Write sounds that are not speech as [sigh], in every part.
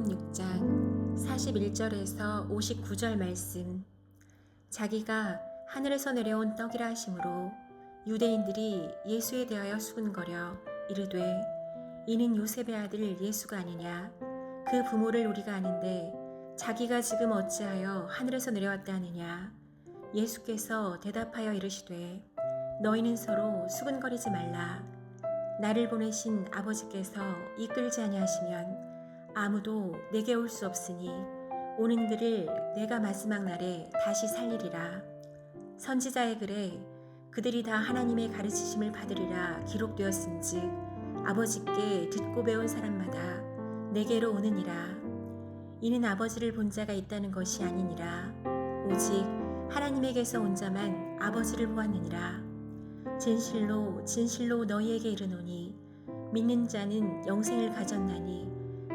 마태복음 6장 41절에서 59절 말씀. 자기가 하늘에서 내려온 떡이라 하심으로 유대인들이 예수에 대하여 수군거려 이르되 이는 요셉의 아들 예수가 아니냐? 그 부모를 우리가 아는데 자기가 지금 어찌하여 하늘에서 내려왔다 하느냐? 예수께서 대답하여 이르시되 너희는 서로 수군거리지 말라. 나를 보내신 아버지께서 이끌지 아니하시면 아무도 내게 올 수 없으니 오는 그를 내가 마지막 날에 다시 살리리라. 선지자의 글에 그들이 다 하나님의 가르치심을 받으리라 기록되었은즉 아버지께 듣고 배운 사람마다 내게로 오느니라. 이는 아버지를 본 자가 있다는 것이 아니니라. 오직 하나님에게서 온 자만 아버지를 보았느니라. 진실로 진실로 너희에게 이르노니 믿는 자는 영생을 가졌나니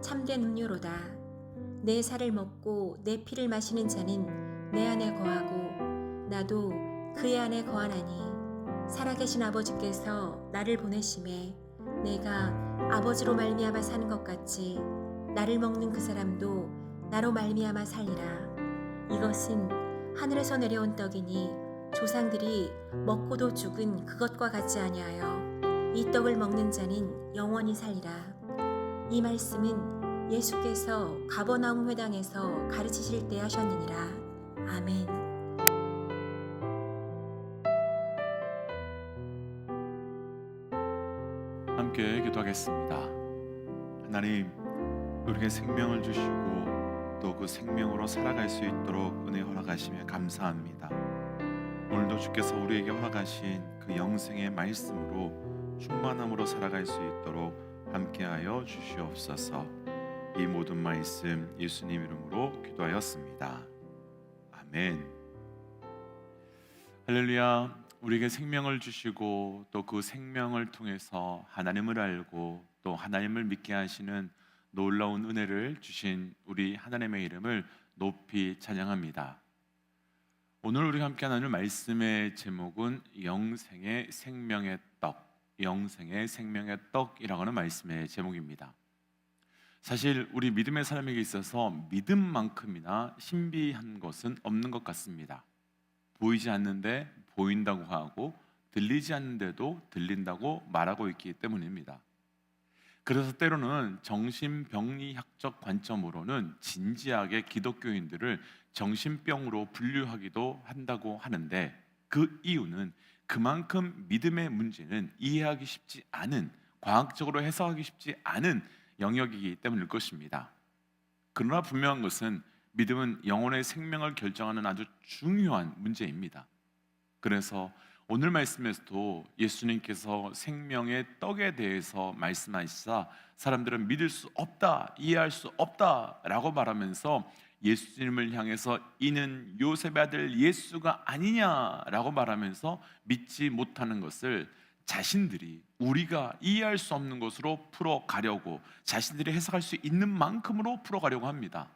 참된 음료로다. 내 살을 먹고 내 피를 마시는 자는 내 안에 거하고 나도 그의 안에 거하나니. 살아계신 아버지께서 나를 보내심에 내가 아버지로 말미암아 사는 것 같이 나를 먹는 그 사람도 나로 말미암아 살리라. 이것은 하늘에서 내려온 떡이니 조상들이 먹고도 죽은 그것과 같지 아니하여 이 떡을 먹는 자는 영원히 살리라. 이 말씀은 예수께서 가버나움 회당에서 가르치실 때 하셨느니라. 아멘. 함께 기도하겠습니다. 하나님, 우리에게 생명을 주시고 또 그 생명으로 살아갈 수 있도록 은혜 허락하시며 감사합니다. 오늘도 주께서 우리에게 허락하신 그 영생의 말씀으로 충만함으로 살아갈 수 있도록 함께하여 주시옵소서. 이 모든 말씀 예수님 이름으로 기도하였습니다. 아멘. 할렐루야. 우리에게 생명을 주시고 또 그 생명을 통해서 하나님을 알고 또 하나님을 믿게 하시는 놀라운 은혜를 주신 우리 하나님의 이름을 높이 찬양합니다. 오늘 우리가 함께 나눌 말씀의 제목은 영생의 생명의 떡, 영생의 생명의 떡이라고 하는 말씀의 제목입니다. 사실 우리 믿음의 사람에게 있어서 믿음만큼이나 신비한 것은 없는 것 같습니다. 보이지 않는데 보인다고 하고 들리지 않는데도 들린다고 말하고 있기 때문입니다. 그래서 때로는 정신병리학적 관점으로는 진지하게 기독교인들을 정신병으로 분류하기도 한다고 하는데 그 이유는 그만큼 믿음의 문제는 이해하기 쉽지 않은 과학적으로 해석하기 쉽지 않은 영역이기 때문일 것입니다. 그러나 분명한 것은 믿음은 영혼의 생명을 결정하는 아주 중요한 문제입니다. 그래서 오늘 말씀에서도 예수님께서 생명의 떡에 대해서 말씀하시사 사람들은 믿을 수 없다, 이해할 수 없다라고 말하면서 예수님을 향해서 이는 요셉의 아들 예수가 아니냐라고 말하면서 믿지 못하는 것을 자신들이 우리가 이해할 수 없는 것으로 풀어가려고 자신들이 해석할 수 있는 만큼으로 풀어가려고 합니다.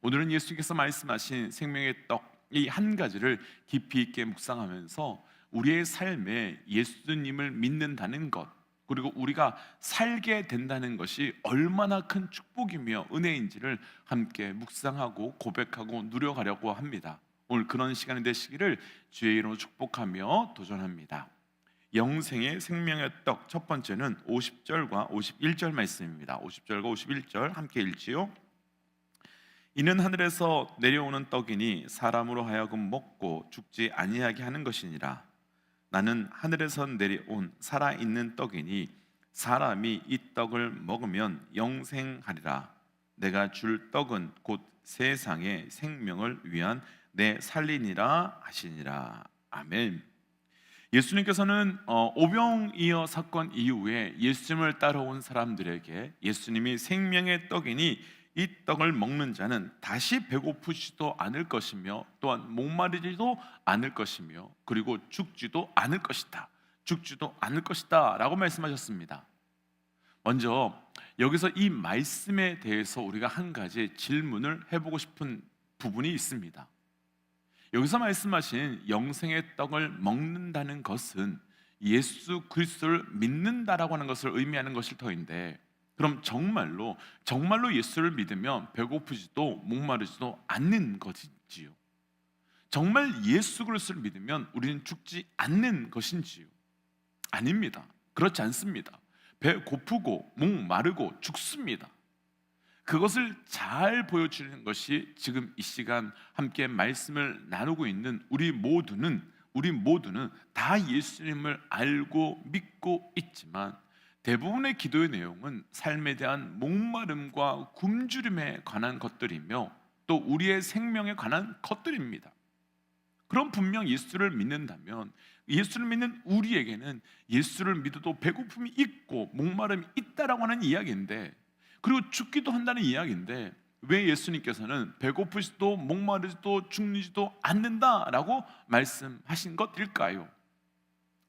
오늘은 예수께서 말씀하신 생명의 떡 이 한 가지를 깊이 있게 묵상하면서 우리의 삶에 예수님을 믿는다는 것 그리고 우리가 살게 된다는 것이 얼마나 큰 축복이며 은혜인지를 함께 묵상하고 고백하고 누려가려고 합니다. 오늘 그런 시간이 되시기를 주의 이름으로 축복하며 도전합니다. 영생의 생명의 떡 첫 번째는 50절과 51절 말씀입니다. 50절과 51절 함께 읽지요. 이는 하늘에서 내려오는 떡이니 사람으로 하여금 먹고 죽지 아니하게 하는 것이니라. 나는 하늘에서 내려온 살아 있는 떡이니 사람이 이 떡을 먹으면 영생하리라. 내가 줄 떡은 곧 세상의 생명을 위한 내 살리니라 하시니라. 아멘. 예수님께서는 어, 오병이어 사건 이후에 예수님을 따라온 사람들에게 예수님이 생명의 떡이니 이 떡을 먹는 자는 다시 배고프지도 않을 것이며 또한 목마르지도 않을 것이며 그리고 죽지도 않을 것이다. 죽지도 않을 것이다 라고 말씀하셨습니다. 먼저 여기서 이 말씀에 대해서 우리가 한 가지 질문을 해보고 싶은 부분이 있습니다. 여기서 말씀하신 영생의 떡을 먹는다는 것은 예수 그리스도를 믿는다라고 하는 것을 의미하는 것일 터인데 그럼 정말로 정말로 예수를 믿으면 배고프지도 목마르지도 않는 것인지요? 정말 예수 그리스도를 믿으면 우리는 죽지 않는 것인지요? 아닙니다. 그렇지 않습니다. 배 고프고 목 마르고 죽습니다. 그것을 잘 보여주는 것이 지금 이 시간 함께 말씀을 나누고 있는 우리 모두는 우리 모두는 다 예수님을 알고 믿고 있지만 대부분의 기도의 내용은 삶에 대한 목마름과 굶주림에 관한 것들이며 또 우리의 생명에 관한 것들입니다. 그럼 분명 예수를 믿는다면 예수를 믿는 우리에게는 예수를 믿어도 배고픔이 있고 목마름이 있다라고 하는 이야기인데 그리고 죽기도 한다는 이야기인데 왜 예수님께서는 배고프지도 목마르지도 죽지도 않는다라고 말씀하신 것일까요?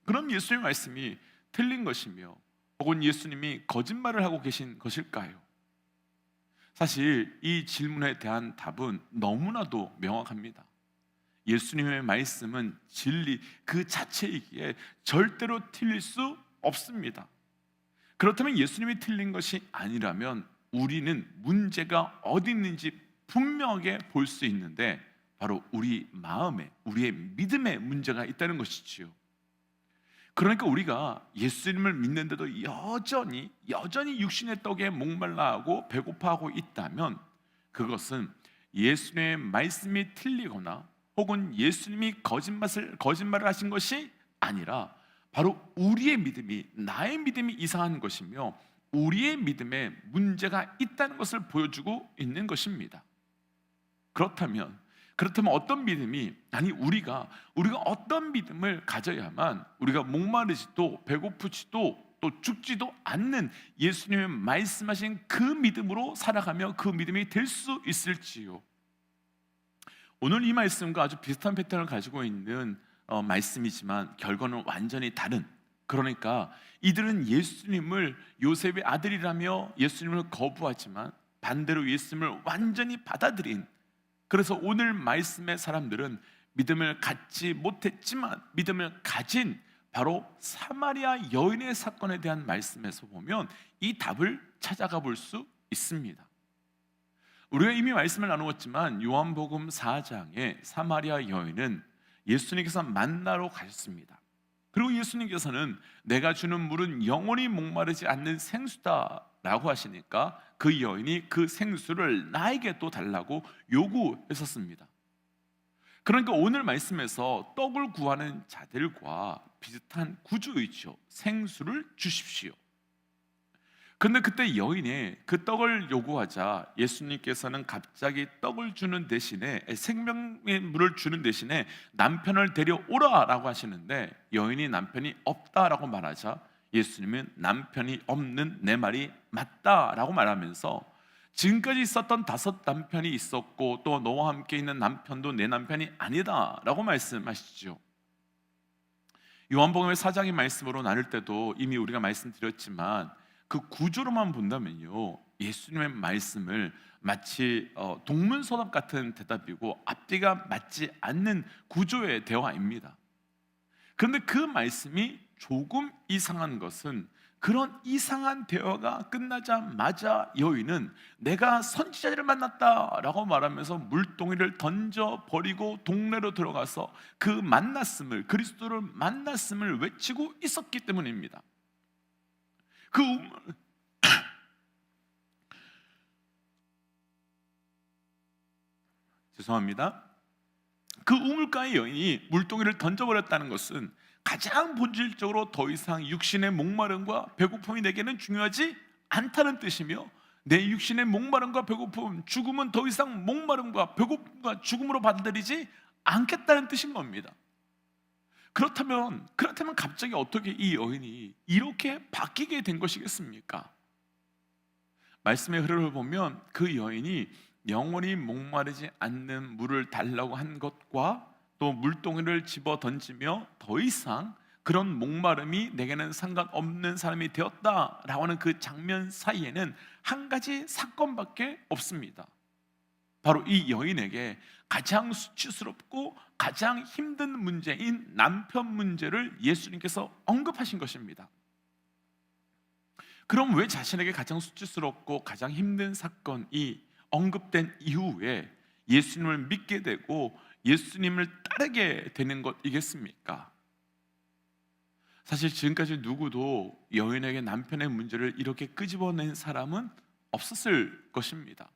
그럼 예수의 말씀이 틀린 것이며 혹은 예수님이 거짓말을 하고 계신 것일까요? 사실 이 질문에 대한 답은 너무나도 명확합니다. 예수님의 말씀은 진리 그 자체이기에 절대로 틀릴 수 없습니다. 그렇다면 예수님이 틀린 것이 아니라면 우리는 문제가 어디 있는지 분명하게 볼 수 있는데 바로 우리 마음에 우리의 믿음에 문제가 있다는 것이지요. 그러니까 우리가 예수님을 믿는데도 여전히 여전히 육신의 떡에 목말라하고 배고파하고 있다면 그것은 예수님의 말씀이 틀리거나 혹은 예수님이 거짓말을 거짓말을 하신 것이 아니라 바로 우리의 믿음이 나의 믿음이 이상한 것이며 우리의 믿음에 문제가 있다는 것을 보여주고 있는 것입니다. 그렇다면 그렇다면 어떤 믿음이 아니 우리가 우리가 어떤 믿음을 가져야만 우리가 목마르지도 배고프지도 또 죽지도 않는 예수님의 말씀하신 그 믿음으로 살아가며 그 믿음이 될 수 있을지요. 오늘 이 말씀과 아주 비슷한 패턴을 가지고 있는 어, 말씀이지만 결과는 완전히 다른 그러니까 이들은 예수님을 요셉의 아들이라며 예수님을 거부하지만 반대로 예수님을 완전히 받아들인 그래서 오늘 말씀의 사람들은 믿음을 갖지 못했지만 믿음을 가진 바로 사마리아 여인의 사건에 대한 말씀에서 보면 이 답을 찾아가 볼 수 있습니다. 우리가 이미 말씀을 나누었지만 요한복음 4장에 사마리아 여인은 예수님께서 만나러 가셨습니다. 그리고 예수님께서는 내가 주는 물은 영원히 목마르지 않는 생수다라고 하시니까 그 여인이 그 생수를 나에게 또 달라고 요구했었습니다. 그러니까 오늘 말씀에서 떡을 구하는 자들과 비슷한 구조이죠. 생수를 주십시오. 근데 그때 여인이 그 떡을 요구하자 예수님께서는 갑자기 떡을 주는 대신에 생명의 물을 주는 대신에 남편을 데려오라라고 하시는데 여인이 남편이 없다라고 말하자 예수님은 남편이 없는 내 말이 맞다라고 말하면서 지금까지 있었던 다섯 남편이 있었고 또 너와 함께 있는 남편도 내 남편이 아니다라고 말씀하시죠. 요한복음의 사장의 말씀으로 나눌 때도 이미 우리가 말씀드렸지만 그 구조로만 본다면요 예수님의 말씀을 마치 어, 동문서답 같은 대답이고 앞뒤가 맞지 않는 구조의 대화입니다. 그런데 그 말씀이 조금 이상한 것은 그런 이상한 대화가 끝나자마자 여인은 내가 선지자를 만났다라고 말하면서 물동이를 던져 버리고 동네로 들어가서 그 만났음을 그리스도를 만났음을 외치고 있었기 때문입니다. 그 [clears throat] 죄송합니다. 그 우물가의 여인이 물동이를 던져버렸다는 것은 가장 본질적으로 더 이상 육신의 목마름과 배고픔이 내게는 중요하지 않다는 뜻이며 내 육신의 목마름과 배고픔, 죽음은 더 이상 목마름과 배고픔과 죽음으로 받아들이지 않겠다는 뜻인 겁니다. 그렇다면 그렇다면 갑자기 어떻게 이 여인이 이렇게 바뀌게 된 것이겠습니까? 말씀의 흐름을 보면 그 여인이 영원히 목마르지 않는 물을 달라고 한 것과 또 물동이를 집어 던지며 더 이상 그런 목마름이 내게는 상관없는 사람이 되었다라고 하는 그 장면 사이에는 한 가지 사건밖에 없습니다. 바로 이 여인에게 가장 수치스럽고 가장 힘든 문제인 남편 문제를 예수님께서 언급하신 것입니다. 그럼 왜 자신에게 가장 수치스럽고 가장 힘든 사건이 언급된 이후에 예수님을 믿게 되고 예수님을 따르게 되는 것이겠습니까? 사실 지금까지 누구도 여인에게 남편의 문제를 이렇게 끄집어낸 사람은 없었을 것입니다.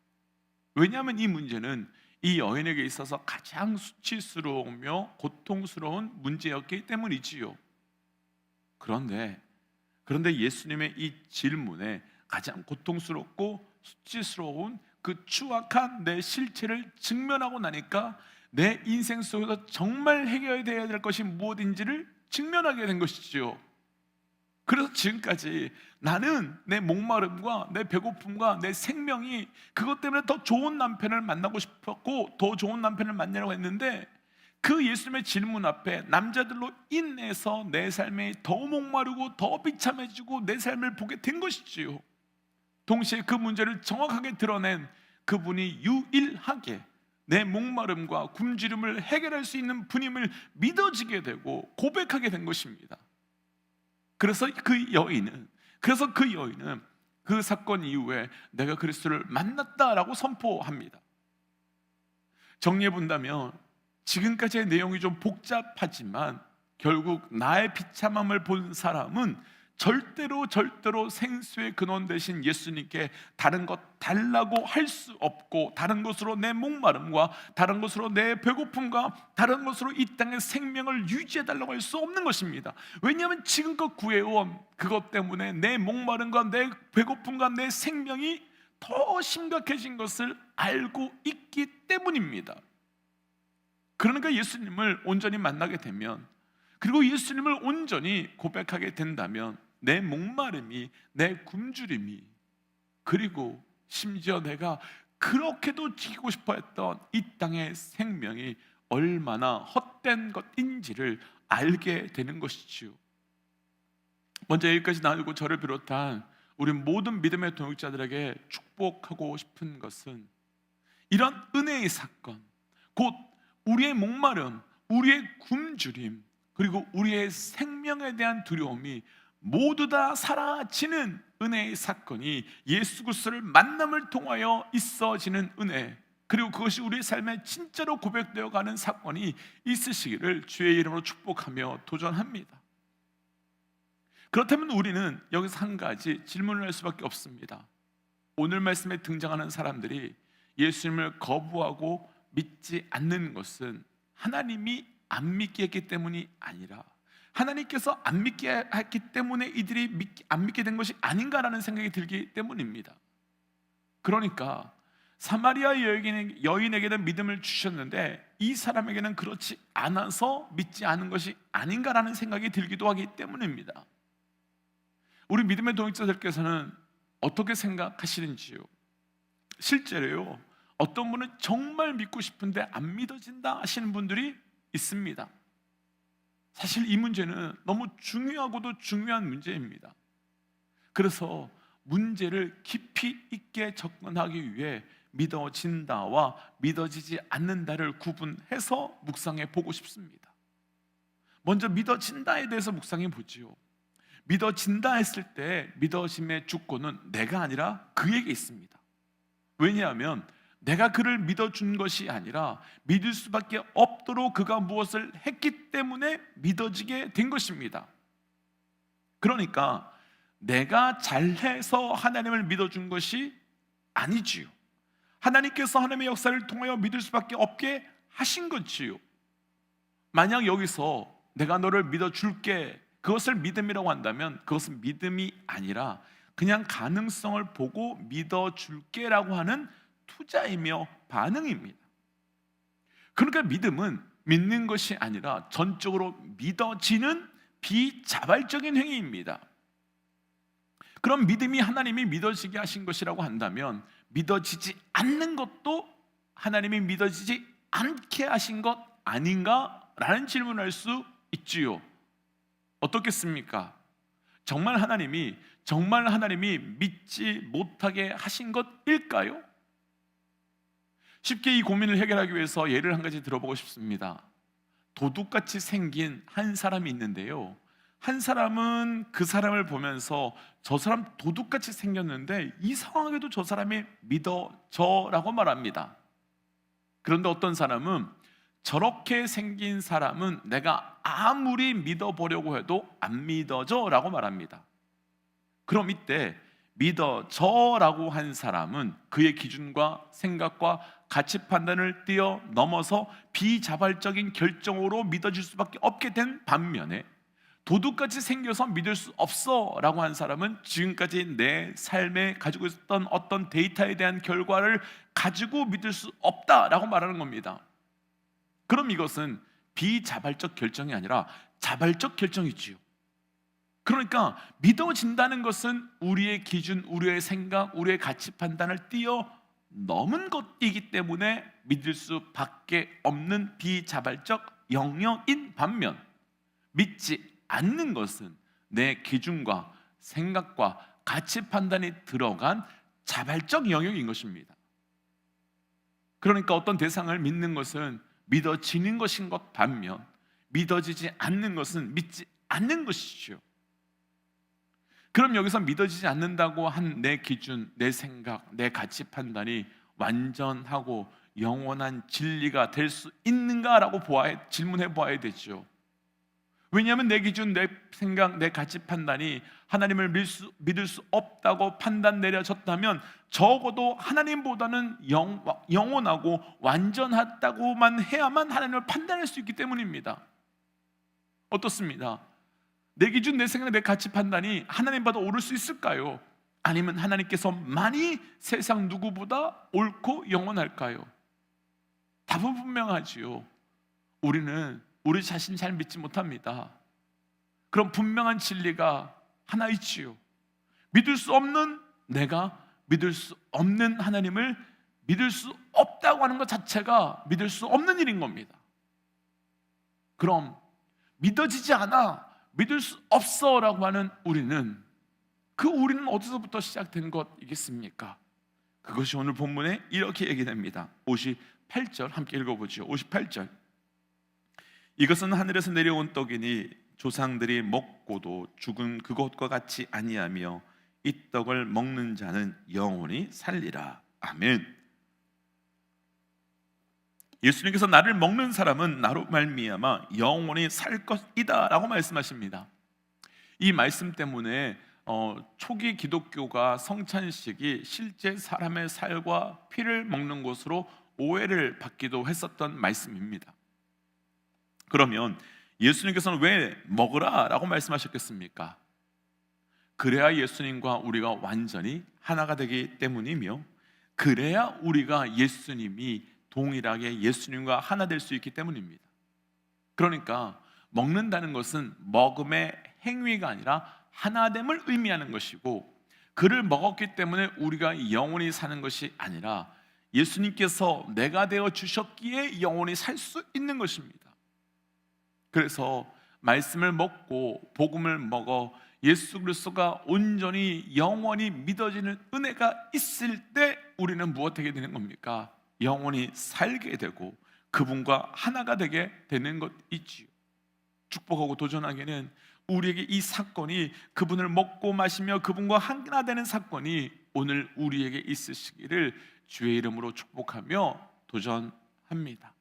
왜냐하면 이 문제는 이 여인에게 있어서 가장 수치스러우며 고통스러운 문제였기 때문이지요. 그런데 그런데 예수님의 이 질문에 가장 고통스럽고 수치스러운 그 추악한 내 실체를 직면하고 나니까 내 인생 속에서 정말 해결되어야 될 것이 무엇인지를 직면하게 된 것이지요. 그래서 지금까지 나는 내 목마름과 내 배고픔과 내 생명이 그것 때문에 더 좋은 남편을 만나고 싶었고 더 좋은 남편을 만나려고 했는데 그 예수님의 질문 앞에 남자들로 인해서 내 삶이 더 목마르고 더 비참해지고 내 삶을 보게 된 것이지요. 동시에 그 문제를 정확하게 드러낸 그분이 유일하게 내 목마름과 굶주림을 해결할 수 있는 분임을 믿어지게 되고 고백하게 된 것입니다. 그래서 그 여인은 그래서 그 여인은 그 사건 이후에 내가 그리스도를 만났다라고 선포합니다. 정리해 본다면 지금까지의 내용이 좀 복잡하지만 결국 나의 비참함을 본 사람은 절대로 절대로 생수의 근원 되신 예수님께 다른 것 달라고 할 수 없고 다른 것으로 내 목마름과 다른 것으로 내 배고픔과 다른 것으로 이 땅의 생명을 유지해 달라고 할 수 없는 것입니다. 왜냐하면 지금껏 구해온 그것 때문에 내 목마름과 내 배고픔과 내 생명이 더 심각해진 것을 알고 있기 때문입니다. 그러니까 예수님을 온전히 만나게 되면 그리고 예수님을 온전히 고백하게 된다면 내 목마름이 내 굶주림이 그리고 심지어 내가 그렇게도 지키고 싶어 했던 이 땅의 생명이 얼마나 헛된 것인지를 알게 되는 것이지요. 먼저 여기까지 나누고 저를 비롯한 우리 모든 믿음의 동역자들에게 축복하고 싶은 것은 이런 은혜의 사건, 곧 우리의 목마름, 우리의 굶주림, 그리고 우리의 생명에 대한 두려움이 모두 다 사라지는 은혜의 사건이 예수 그리스도를 만남을 통하여 있어지는 은혜 그리고 그것이 우리의 삶에 진짜로 고백되어 가는 사건이 있으시기를 주의 이름으로 축복하며 도전합니다. 그렇다면 우리는 여기서 한 가지 질문을 할 수밖에 없습니다. 오늘 말씀에 등장하는 사람들이 예수님을 거부하고 믿지 않는 것은 하나님이 안 믿게 했기 때문이 아니라 하나님께서 안 믿게 했기 때문에 이들이 믿, 안 믿게 된 것이 아닌가라는 생각이 들기 때문입니다. 그러니까 사마리아 여인에게, 여인에게는 믿음을 주셨는데 이 사람에게는 그렇지 않아서 믿지 않은 것이 아닌가라는 생각이 들기도 하기 때문입니다. 우리 믿음의 동역자들께서는 어떻게 생각하시는지요? 실제로요. 어떤 분은 정말 믿고 싶은데 안 믿어진다 하시는 분들이 있습니다. 사실 이 문제는 너무 중요하고도 중요한 문제입니다. 그래서 문제를 깊이 있게 접근하기 위해 믿어진다와 믿어지지 않는다를 구분해서 묵상해 보고 싶습니다. 먼저 믿어진다에 대해서 묵상해 보지요. 믿어진다 했을 때 믿어짐의 주권은 내가 아니라 그에게 있습니다. 왜냐하면 내가 그를 믿어준 것이 아니라 믿을 수밖에 없도록 그가 무엇을 했기 때문에 믿어지게 된 것입니다. 그러니까 내가 잘해서 하나님을 믿어준 것이 아니지요. 하나님께서 하나님의 역사를 통하여 믿을 수밖에 없게 하신 것지요. 만약 여기서 내가 너를 믿어줄게 그것을 믿음이라고 한다면 그것은 믿음이 아니라 그냥 가능성을 보고 믿어줄게라고 하는 투자이며 반응입니다. 그러니까 믿음은 믿는 것이 아니라 전적으로 믿어지는 비자발적인 행위입니다. 그럼 믿음이 하나님이 믿어지게 하신 것이라고 한다면 믿어지지 않는 것도 하나님이 믿어지지 않게 하신 것 아닌가라는 질문을 할수 있지요. 어떻겠습니까? 정말 하나님이 정말 하나님이 믿지 못하게 하신 것일까요? 쉽게 이 고민을 해결하기 위해서 예를 한 가지 들어보고 싶습니다. 도둑같이 생긴 한 사람이 있는데요. 한 사람은 그 사람을 보면서 저 사람 도둑같이 생겼는데 이상하게도 저 사람이 믿어져라고 말합니다. 그런데 어떤 사람은 저렇게 생긴 사람은 내가 아무리 믿어보려고 해도 안 믿어져라고 말합니다. 그럼 이때 믿어져라고 한 사람은 그의 기준과 생각과 가치 판단을 뛰어넘어서 비자발적인 결정으로 믿어질 수밖에 없게 된 반면에 도둑같이 생겨서 믿을 수 없어라고 한 사람은 지금까지 내 삶에 가지고 있었던 어떤 데이터에 대한 결과를 가지고 믿을 수 없다라고 말하는 겁니다. 그럼 이것은 비자발적 결정이 아니라 자발적 결정이지요. 그러니까 믿어진다는 것은 우리의 기준, 우리의 생각, 우리의 가치 판단을 뛰어 넘은 것이기 때문에 믿을 수밖에 없는 비자발적 영역인 반면 믿지 않는 것은 내 기준과 생각과 가치 판단이 들어간 자발적 영역인 것입니다. 그러니까 어떤 대상을 믿는 것은 믿어지는 것인 것 반면 믿어지지 않는 것은 믿지 않는 것이죠. 그럼 여기서 믿어지지 않는다고 한 내 기준, 내 생각, 내 가치 판단이 완전하고 영원한 진리가 될 수 있는가라고 보아야, 질문해 보아야 되죠. 왜냐하면 내 기준, 내 생각, 내 가치 판단이 하나님을 믿을 수, 믿을 수 없다고 판단 내려졌다면 적어도 하나님보다는 영, 영원하고 완전하다고만 해야만 하나님을 판단할 수 있기 때문입니다. 어떻습니다? 내 기준, 내 생각, 내 가치 판단이 하나님보다 옳을 수 있을까요? 아니면 하나님께서 많이 세상 누구보다 옳고 영원할까요? 답은 분명하지요. 우리는 우리 자신 잘 믿지 못합니다. 그럼 분명한 진리가 하나 있지요. 믿을 수 없는 내가 믿을 수 없는 하나님을 믿을 수 없다고 하는 것 자체가 믿을 수 없는 일인 겁니다. 그럼 믿어지지 않아 믿을 수 없어라고 하는 우리는 그 우리는 어디서부터 시작된 것이겠습니까? 그것이 오늘 본문에 이렇게 얘기됩니다. 58절 함께 읽어보죠. 58절. 이것은 하늘에서 내려온 떡이니 조상들이 먹고도 죽은 그것과 같이 아니하며 이 떡을 먹는 자는 영원히 살리라. 아멘. 예수님께서 나를 먹는 사람은 나로 말미암아 영원히 살 것이다라고 말씀하십니다. 이 말씀 때문에 어, 초기 기독교가 성찬식이 실제 사람의 살과 피를 먹는 것으로 오해를 받기도 했었던 말씀입니다. 그러면 예수님께서는 왜 먹으라라고 말씀하셨겠습니까? 그래야 예수님과 우리가 완전히 하나가 되기 때문이며 그래야 우리가 예수님이 동일하게 예수님과 하나 될 수 있기 때문입니다. 그러니까 먹는다는 것은 먹음의 행위가 아니라 하나됨을 의미하는 것이고 그를 먹었기 때문에 우리가 영원히 사는 것이 아니라 예수님께서 내가 되어 주셨기에 영원히 살 수 있는 것입니다. 그래서 말씀을 먹고 복음을 먹어 예수 그리스도가 온전히 영원히 믿어지는 은혜가 있을 때 우리는 무엇하게 되는 겁니까? 영원히 살게 되고 그분과 하나가 되게 되는 것이지요. 축복하고 도전하기는 우리에게 이 사건이 그분을 먹고 마시며 그분과 하나 되는 사건이 오늘 우리에게 있으시기를 주의 이름으로 축복하며 도전합니다.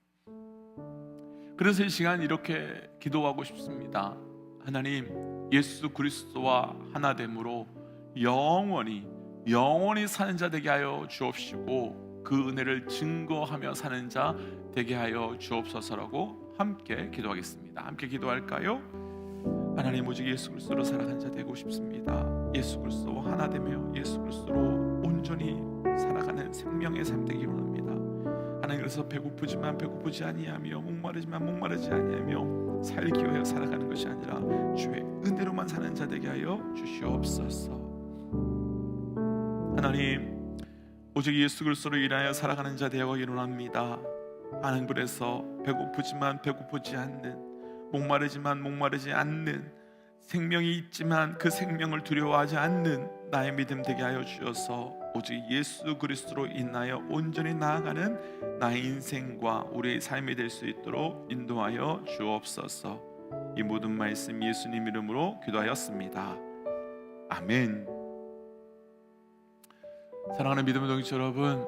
그래서 이 시간 이렇게 기도하고 싶습니다. 하나님, 예수 그리스도와 하나 됨으로 영원히 영원히 사는 자 되게 하여 주옵시고 그 은혜를 증거하며 사는 자 되게 하여 주옵소서라고 함께 기도하겠습니다. 함께 기도할까요? 하나님 오직 예수 그리스도로 살아가는 자 되고 싶습니다. 예수 그리스도와 하나 되며 예수 그리스도로 온전히 살아가는 생명의 삶 되기 원합니다. 하나님 그래서 배고프지만 배고프지 아니하며 목마르지만 목마르지 아니하며 살기 위하여 살아가는 것이 아니라 주의 은혜로만 사는 자 되게 하여 주시옵소서. 하나님 오직 예수 그리스도로 인하여 살아가는 자 되어 일어납니다. 하나님 그래서 배고프지만 배고프지 않는 목마르지만 목마르지 않는 생명이 있지만 그 생명을 두려워하지 않는 나의 믿음 되게 하여 주셔서 오직 예수 그리스도로 인하여 온전히 나아가는 나의 인생과 우리의 삶이 될 수 있도록 인도하여 주옵소서. 이 모든 말씀 예수님 이름으로 기도하였습니다. 아멘. 사랑하는 믿음의 동지 여러분,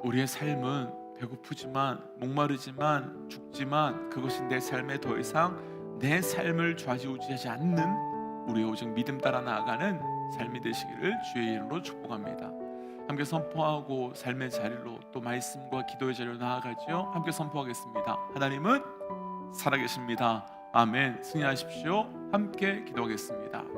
우리의 삶은 배고프지만 목마르지만 죽지만 그것이 내 삶에 더 이상 내 삶을 좌지우지하지 않는 우리 오직 믿음 따라 나아가는 삶이 되시기를 주의 이름으로 축복합니다. 함께 선포하고 삶의 자리로 또 말씀과 기도의 자리로 나아가죠. 함께 선포하겠습니다. 하나님은 살아계십니다. 아멘. 승리하십시오. 함께 기도하겠습니다.